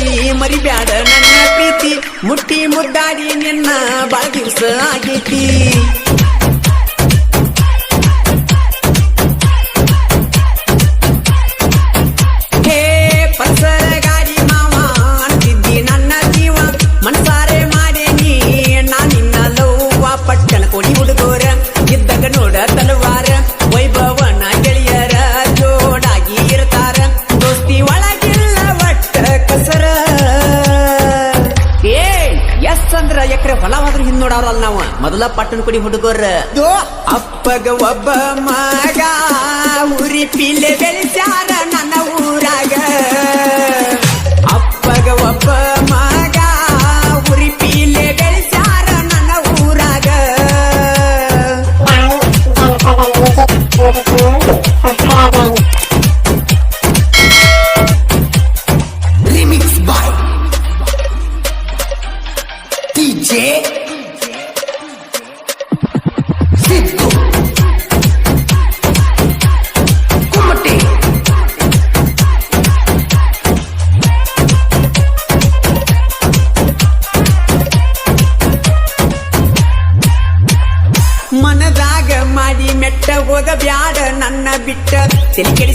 ಗೆಳತಿ ಮರಿಬ್ಯಾಡ ನನ್ನ ಪ್ರೀತಿ. ಮುಟ್ಟಿ ಮುದ್ದಾಡಿ ನಿನ್ನ ಬಾಗಿಲ್ಸ ಆಗೈತಿ. ನಾವು ಮೊದಲ ಪಟ್ಟಣ ಕೊಡಿ ಹುಡುಗೋರ ಅಪ್ಪಗ ಒಬ್ಬ ಮಗ ಉರಿ ಪಿಲ್ಲೆ ಬೆಳೆಸ್ಯಾರ ನನ್ನ ಊರಾಗ ಅಪ್ಪಗ ಒಬ್ಬ ಮಗ ಉರಿ ಪಿಲ್ಲೆ ಬೆಳೆಸ್ಯಾರ ನನ್ನ ಊರಾಗ Remix by DJ ಮನದಾಗ ಮಾಡಿ ಮೆಟ್ಟ ಹೋಗ ಬ್ಯಾಡ ನನ್ನ ಬಿಟ್ಟ. ತಲೆ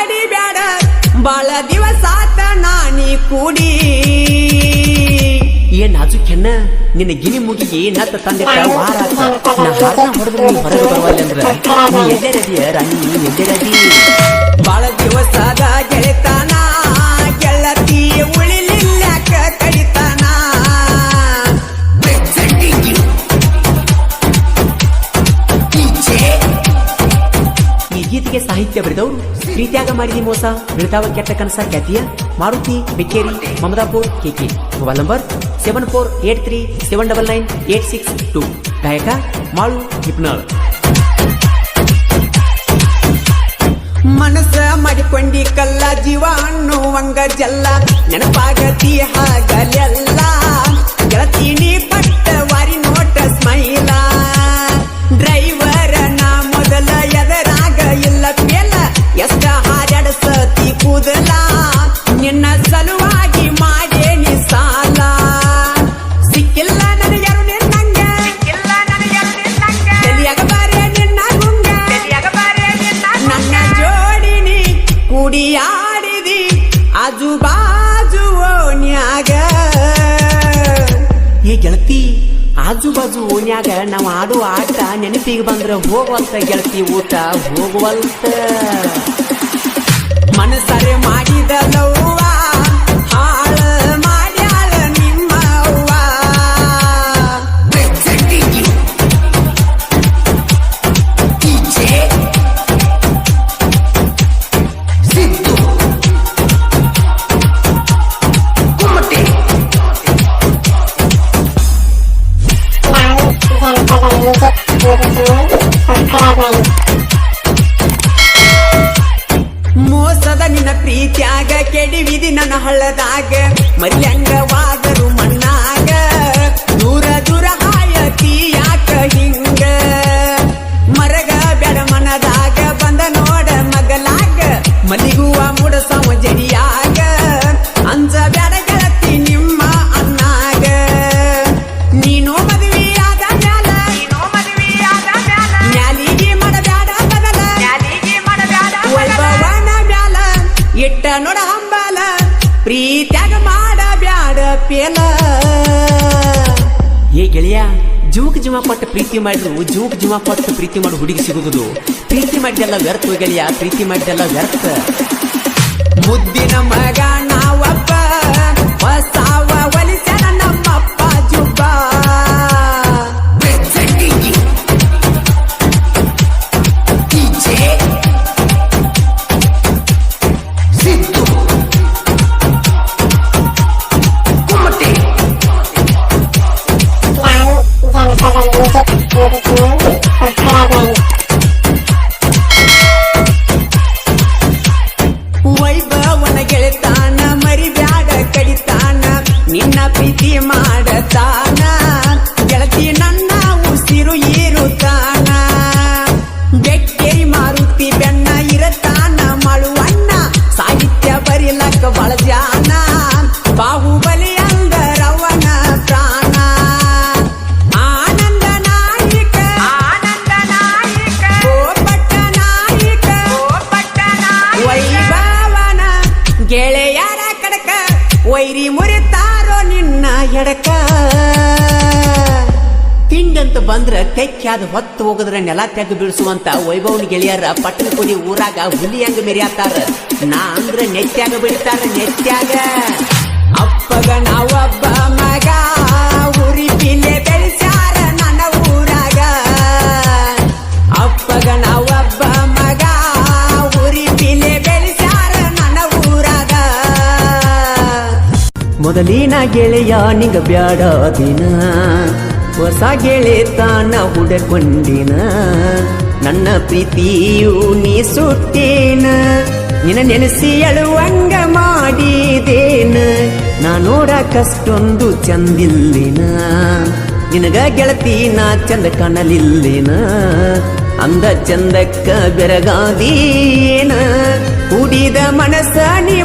ಕಣ್ಣ ಬೇಡ ಬಾಳ ದಿವಸ ಆತ ನಾನಿ ಕೂಡಿ. ಏನ್ ನಾಜು ಕೆನ್ನ ನಿನ್ನ ಗಿನಿ ಮುಗಿಗೆ ನತ್ತ ತಂದೆ ವಾರ? ಹೊಡೆದ್ರೆ ಹೊರಗೆ ಬರವಲ್ಲ ಅಂದ್ರ ನೀ ಎಲ್ಲೆರದಿಯ ಬಾಳ ದಿವಸ ಗೆಳತಿ ಗೀತೆಗೆ ಸಾಹಿತ್ಯ ಬರೆದವರು? ಪ್ರೀತ್ಯಾಗ ಮಾಡಿದಿ ಮೋಸ ಬೀಳ್ತಾವ ಕೆಟ್ಟ ಕನಸ ಖ್ಯಾತಿಯ Maruti, Bekkeri, Mamadapur, K K. Mobile number seven four eight three seven double nine eight six two. ಗಾಯಕ ಮಾಳು ಹಿಪ್ನಾಳ್. ಮನಸ್ಸ ಮಾಡಿಕೊಂಡಿ ಕಲ್ಲ ಜೀವ ಅನ್ನುವಂಗ ಜಲ್ಲ ನೆನಪಾಗತಿ ಹಾಗಲೆಲ್ಲ ಆಜು ಬಾಜು ಓನ್ಯಾಗ ಏ ಗೆಳತಿ, ಆಜು ಬಾಜು ಓನ್ಯಾಗ ನಾವು ಆಡೋ ಆಟ ನೆನಪಿಗೆ ಬಂದ್ರ ಹೋಗುವಂತ ಗೆಳತಿ ಊಟ ಹೋಗುವಂತ. ಮನಸರೆ ಮಾಡಿದ ಲವ್ವ ಮೋಸದ ನಿನ್ನ ಪ್ರೀತ್ಯಾಗ ಕೆಡಿವಿದಿ ನನ್ನ ಹಳ್ಳದಾಗ ಮರಿಯಂಗವಾದರು ನೋಡ ಹಂಬಲ ಪ್ರೀತ್ಯಾಗ ಮಾಡಬ್ಯಾಡ ಪೇಲ. ಏ ಗೆಳೆಯ ಜೂಕ್ ಜೀವ ಪಟ್ಟು ಪ್ರೀತಿ ಮಾಡಿದ್ರು ಜೂಕ್ ಜೀವ ಕೊಟ್ಟು ಪ್ರೀತಿ ಮಾಡಿ ಹುಡುಗಿ ಸಿಗುವುದು. ಪ್ರೀತಿ ಮಾಡಿದೆಲ್ಲ ವ್ಯರ್ಥ ಗೆಳೆಯ ಪ್ರೀತಿ ಮಾಡಿದೆಲ್ಲ ವ್ಯರ್ಥ. ಮುದ್ದಿನ ಮಗ ನಾವಪ್ಪ ಹೊಸಾವ ವೈರಿ ಮುರಿತಾರೋ ನಿನ್ನ ಎಡಕ? ತಿಂಡಂತ ಬಂದ್ರೆ ತೆಕ್ಕಾದ ಹೊತ್ತು ಹೋಗದ್ರೆ ನೆಲ ತೆಗ್ದು ಬೀಳಿಸುವಂತ ವೈಭವನ ಗೆಳೆಯರ ಪಟ್ಟಣ ಕುಡಿ ಊರಾಗ ಹುಲಿ ಹುಲಿಯಂಗ ಮೆರೆಯತ್ತಾರ ನಾ ಅಂದ್ರೆ ನೆಟ್ಟಾಗ ಬಿಡ್ತಾರ ನೆಟ್ಟಾಗ ಅಪ್ಪಗ ನಾವಬ್ಬ ಮಗ, ಉರಿ ಮೊದಲಿನ ಗೆಳೆಯ ನಿಂಗ ಬ್ಯಾಡ ದಿನ. ಹೊಸ ಗೆಳೆತನ ಹುಡಕೊಂಡಿನ. ನನ್ನ ಪ್ರೀತಿಯು ನೀ ಸುಟ್ಟೇನ. ನಿನ್ನ ನೆನೆಸಿ ಅಳುವಂಗ ಮಾಡಿದೇನ. ನಾ ನೋಡಕಷ್ಟೊಂದು ಚಂದಿಲ್ಲಿನ. ನಿನಗ ಗೆಳತಿ ನಾ ಚಂದ ಕಾಣಲಿಲ್ಲಿನ. ಅಂದ ಚಂದಕ್ಕ ಬೆರಗಾದೀನ ಕುಡಿದ ಮನಸ ನೀ